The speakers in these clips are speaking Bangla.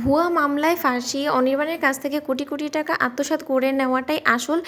ভুয়া মামলায় ফাঁসি, অনির্বাণের কাছ থেকে কোটি কোটি টাকা আত্মসাৎ করে নেওয়াটাই আসল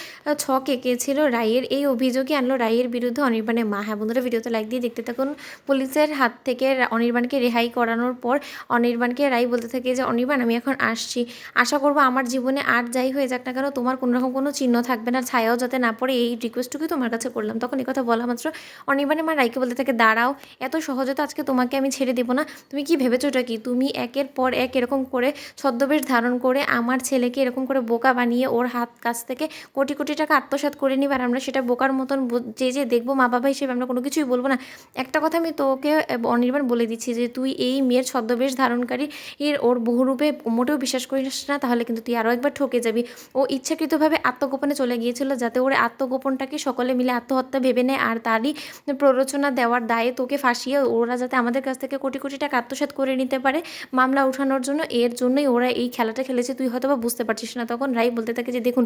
ছক এঁকেছিল রায়ের। এই অভিযোগে আনলো রায়ের বিরুদ্ধে অনির্বাণের মা। হ্যাঁ বন্ধুরা, ভিডিওতে লাইক দিয়ে দেখতে থাকুন। পুলিশের হাত থেকে অনির্বাণকে রেহাই করানোর পর অনির্বাণকে রায় বলতে থাকে যে, অনির্বাণ, আমি এখন আসছি। আশা করব আমার জীবনে আর যাই হয়ে যাক না কেন, তোমার কোনো রকম কোনো চিহ্ন থাকবে না। ছায়াও যাতে না পড়ে, এই রিকোয়েস্টটুকুই তোমার কাছে করলাম। তখন এই কথা বলা মাত্র অনির্বাণের মা রায়কে বলতে থাকে, দাঁড়াও, এত সহজে তো আজকে তোমাকে আমি ছেড়ে দেবো না। তুমি কি ভেবেছো ওটা কি? তুমি একের পর এক এরকম করে ছদ্মবেশ ধারণ করে আমার ছেলেকে এরকম করে বোকা বানিয়ে ওর হাত কাছ থেকে কোটি কোটি টাকা আত্মসাৎ করে নিবে আর আমরা সেটা বোকার মতন যে যে দেখব মা বাবা হিসেবে আমরা কোনো কিছুই বলব না। একটা কথা আমি তোকে অনির্বাণ বলে দিচ্ছি যে তুই এই মেয়ের ছদ্মবেশ ধারণকারী এর ওর বহুরূপে মোটেও বিশ্বাস করিস না, তাহলে কিন্তু তুই আরও একবার ঠকে যাবি। ও ইচ্ছাকৃতভাবে আত্মগোপনে চলে গিয়েছিল যাতে ওর আত্মগোপনটাকে সকলে মিলে আত্মহত্যা ভেবে নেয় আর তারই প্ররোচনা দেওয়ার দায়ে তোকে ফাঁসিয়ে ওরা যাতে আমাদের কাছ থেকে কোটি কোটি টাকা আত্মসাৎ করে নিতে পারে। মামলা উঠানোর জন্য এর জন্যই ওরা এই খেলাটা খেলেছে, তুই হয়তো বা বুঝতে পারছিস না। তখন রাই বলতে থাকে যে, দেখুন,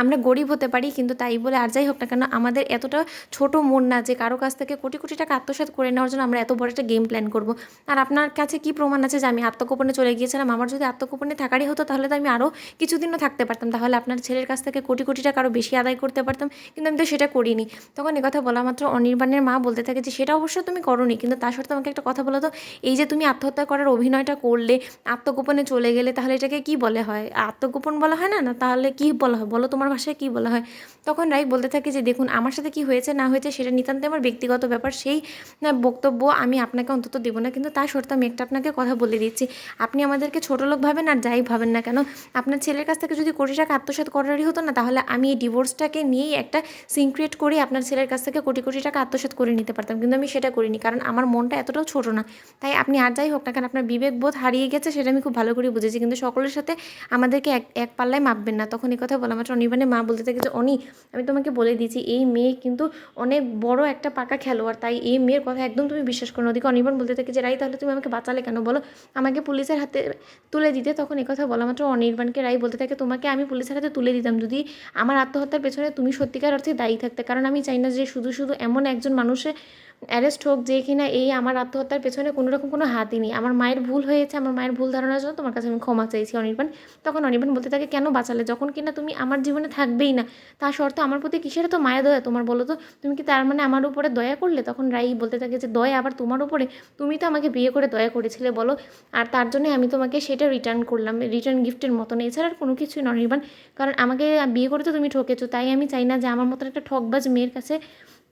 আমরা গরিব হতে পারি, কিন্তু তাই বলে আর যাই হোক না কেন, আমাদের এতটা ছোট মন না যে, কারও কাছ থেকে কোটি কোটি টাকা আত্মসাৎ করে নেওয়ার জন্য আমরা এত বড় একটা গেম প্ল্যান করব। আর আপনার কাছে কি প্রমাণ আছে যে, আমি আত্মগোপনে চলে গিয়েছিলাম? আমার যদি আত্মগোপনে থাকারই হতো, তাহলে তো আমি আরও কিছুদিনও থাকতে পারতাম। তাহলে আপনার ছেলের কাছ থেকে কোটি কোটি টাকা আরও বেশি আদায় করতে পারতাম, কিন্তু আমি তো সেটা করিনি। তখন কথা বলা মাত্র অনির্বাণের মা বলতে থাকে যে, সেটা অবশ্য তুমি করনি, কিন্তু তার সত্ত্বেও আমাকে একটা কথা বলো তো। এই যে, তুমি আত্মহত্যা করার অভিনয়টা করলে, আত্মগোপনে চলে গেলে তাহলে এটাকে কি বলে হয়? আত্মগোপন বলা হয় না? না, তাহলে কি বলা হয়? বলো তোমার ভাষায় কি বলা হয়? তখন রাই বলতে থাকে যে, দেখুন, আমার সাথে কি হয়েছে, না হয়েছে সেটা নিতান্তই আমার ব্যক্তিগত ব্যাপার। সেই বক্তব্য আমি আপনাকে অন্তত দেবো না। কিন্তু তার সত্ত্বেও আমি একটা আপনাকে কথা বলে দিচ্ছি। আপনি আমাদেরকে ছোটো লোক ভাবেন আর যাই ভাবেন না কেন, আপনার ছেলের কাছ থেকে যদি কোটি টাকা আত্মসাৎ করারই হতো না, তাহলে আমি এই ডিভোর্সটাকে নিয়েই একটা সিনক্রিয়েট করে আপনার ছেলের কাছ থেকে কোটি কোটি টাকা আত্মসাৎ করে নিতে পারতাম। কিন্তু আমি সেটা করিনি। কারণ আমার মনটা এতটাও ছোটো না। তাই আপনি আর যাই হোক না কেন, আপনার বিবেক বোধ হারিয়ে গেছে, সেটা আমি খুব ভালো করে বুঝেছি। কিন্তু সকলের সাথে আমাদেরকে এক এক পাল্লায় মাপবেন না। তখন এই কথা বলা মাত্র অনির্বাণের মা বলতে থাকে যে, অনি, আমি তোমাকে বলে দিয়েছি, এই মেয়ে কিন্তু অনেক বড় একটা পাকা খেলোয়াড়। তাই এই মেয়ের কথা একদম তুমি বিশ্বাস করো ওদিকে অনির্বাণ বলতে থাকে যে, রাই, তাহলে তুমি আমাকে বাঁচালে কেন? বলো, আমাকে পুলিশের হাতে তুলে দিতে। তখন এই কথা বলা মাত্র অনির্বাণকে রাই বলতে থাকে, তোমাকে আমি পুলিশের হাতে তুলে দিতাম। যদি আমার আত্মহত্যার পেছনে তুমি সত্যিকার অর্থে দায়ী থাকতে। কারণ আমি চাই না যে শুধু শুধু এমন একজন মানুষের অ্যারেস্ট হোক, যে কিনা এই আমার আত্মহত্যার পেছনে কোনো রকম কোনো হাতই নেই। আমার মায়ের ভুল হয়েছে, আমার মায়ের ভুল ধারণার জন্য তোমার কাছে আমি ক্ষমা চাইছি অনির্বাণ। তখন অনির্বাণ বলতে থাকে, কেন বাঁচালে? যখন কিনা তুমি আমার জীবনে থাকবেই না, তা শর্ত আমার প্রতি কিসের তো মায়া, দয়া? তোমার বলো তো, তুমি কি তার মানে আমার উপরে দয়া করলে? তখন রাই বলতে থাকে যে, দয়া আবার তোমার উপরে? তুমি তো আমাকে বিয়ে করে দয়া করেছিলে, বলো। আর তার জন্য আমি তোমাকে সেটা রিটার্ন করলাম রিটার্ন গিফটের মতন। এছাড়া আর কোনো কিছুই অনির্বাণ। কারণ আমাকে বিয়ে করে তো তুমি ঠকেছো, তাই আমি চাই না যে আমার মতন একটা ঠকবাজ মেয়ের কাছে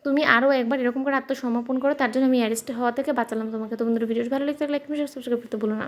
তুমি আরও একবার এরকম করে আত্মসমর্পণ করো, তার জন্য আমি অ্যারেস্ট হওয়া থেকে বাঁচালাম তোমাকে। তোমাদের ভিডিওটি ভালো লাগতে লাইক সাবস্ক্রাইব করতে ভুলো না।